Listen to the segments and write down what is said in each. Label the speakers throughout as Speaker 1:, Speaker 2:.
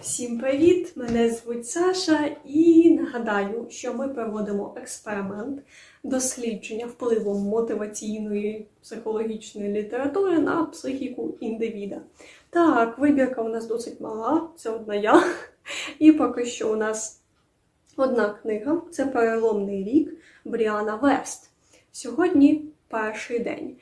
Speaker 1: Всім привіт! Мене звуть Саша, і нагадаю, що ми проводимо експеримент дослідження впливу мотиваційної психологічної літератури на психіку індивіда. Так, вибірка у нас досить мала, це одна я. І поки що у нас одна книга це переломний рік Бріана Вест. Сьогодні перший день.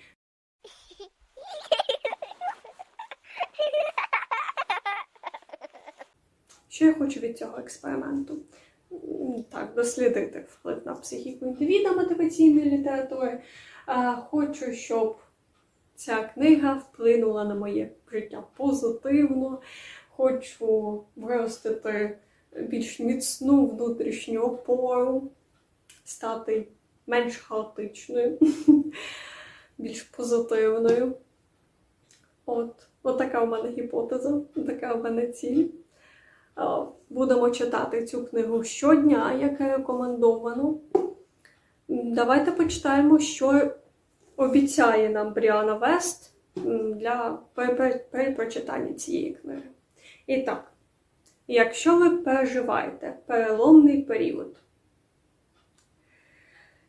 Speaker 1: Що я хочу від цього експерименту? Так, дослідити вплив на психіку індивіда мотиваційної літератури. Хочу, щоб ця книга вплинула на моє життя позитивно. Хочу виростити більш міцну внутрішню опору, стати менш хаотичною, більш позитивною. От, от така в мене гіпотеза, така в мене ціль. Е, Будемо читати цю книгу щодня, як рекомендовано. Давайте почитаємо, що обіцяє нам Бріана Вест для прочитанні цієї книги. І так, якщо ви переживаєте переломний період,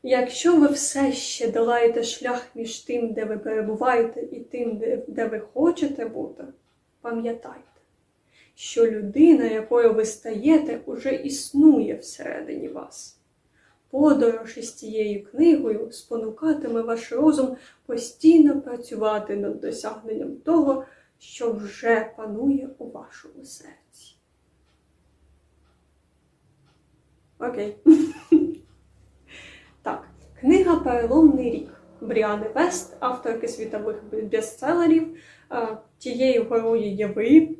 Speaker 1: якщо ви все ще долаєте шлях між тим, де ви перебуваєте, і тим, де ви хочете бути, пам'ятайте що людина, якою ви стаєте, уже існує всередині вас. Подорож із цією книгою спонукатиме ваш розум постійно працювати над досягненням того, що вже панує у вашому серці. Окей. Так, книга Переломний рік Бріани Вест, авторки світових бестселерів. Е, Тією горою є ви.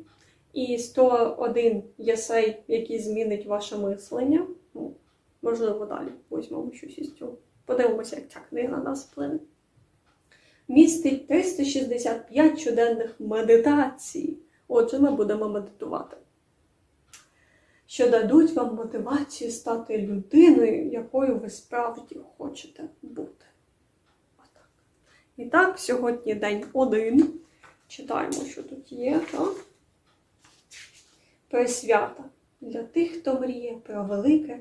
Speaker 1: І 101 єсей, який змінить ваше мислення. Ну, можливо, далі візьмемо щось із цього. Подивимося, як ця книга на нас вплине. Містить 365 щоденних медитацій. Отже, ми будемо медитувати. Що дадуть вам мотивацію стати людиною, якою ви справді хочете бути. Отак. І так, сьогодні день один. Читаємо, що тут є. Так? Присвята для тих, хто мріє про велике,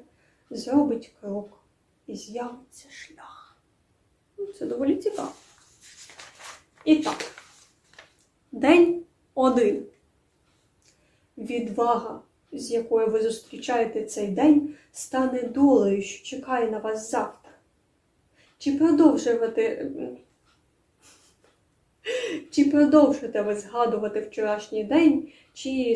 Speaker 1: зробить крок і з'явиться шлях. Ну, Це доволі цікаво. І так, день один. Відвага, з якою ви зустрічаєте цей день, стане долею, що чекає на вас завтра. Чи продовжувати. Чи продовжите ви згадувати вчорашній день, чи